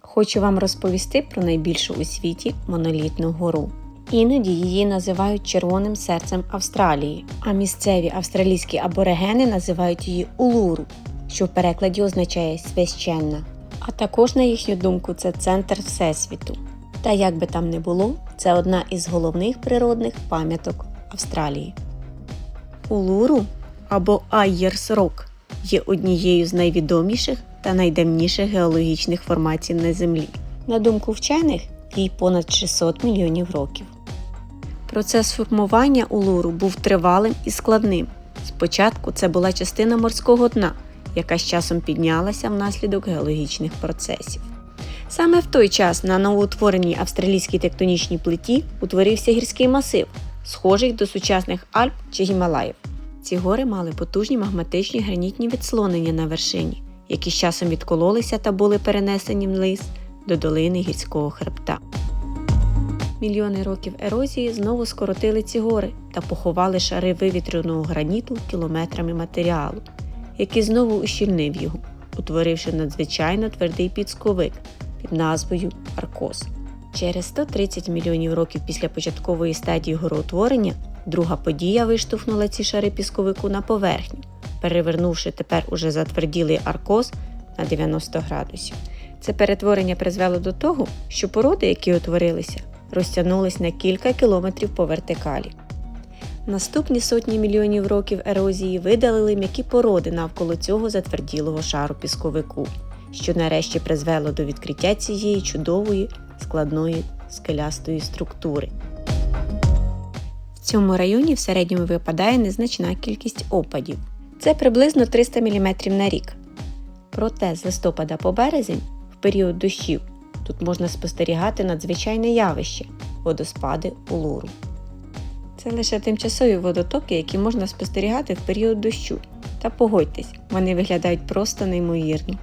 Хочу вам розповісти про найбільшу у світі монолітну гору. Іноді її називають червоним серцем Австралії, а місцеві австралійські аборигени називають її Улуру, що в перекладі означає священна. А також, на їхню думку, це центр Всесвіту. Та як би там не було, це одна із головних природних пам'яток Австралії. Улуру або Айєрс Рок є однією з найвідоміших та найдавніших геологічних формацій на Землі. На думку вчених, їй понад 600 мільйонів років. Процес формування Улуру був тривалим і складним. Спочатку це була частина морського дна, яка з часом піднялася внаслідок геологічних процесів. Саме в той час на новоутвореній австралійській тектонічній плиті утворився гірський масив, схожий до сучасних Альп чи Гімалаїв. Ці гори мали потужні магматичні гранітні відслонення на вершині, які з часом відкололися та були перенесені вниз до долини гірського хребта. Мільйони років ерозії знову скоротили ці гори та поховали шари вивітряного граніту кілометрами матеріалу, який знову ущільнив його, утворивши надзвичайно твердий підсковик під назвою Аркос. Через 130 мільйонів років після початкової стадії гороутворення друга подія виштовхнула ці шари пісковику на поверхню, перевернувши тепер уже затверділий аркоз на 90 градусів. Це перетворення призвело до того, що породи, які утворилися, розтягнулись на кілька кілометрів по вертикалі. Наступні сотні мільйонів років ерозії видалили м'які породи навколо цього затверділого шару пісковику, що нарешті призвело до відкриття цієї чудової складної скелястої структури. В цьому районі в середньому випадає незначна кількість опадів. Це приблизно 300 мм на рік. Проте з листопада по березень, в період дощів, тут можна спостерігати надзвичайне явище водоспади Улуру. Це лише тимчасові водотоки, які можна спостерігати в період дощу. Та погодьтесь, вони виглядають просто неймовірно.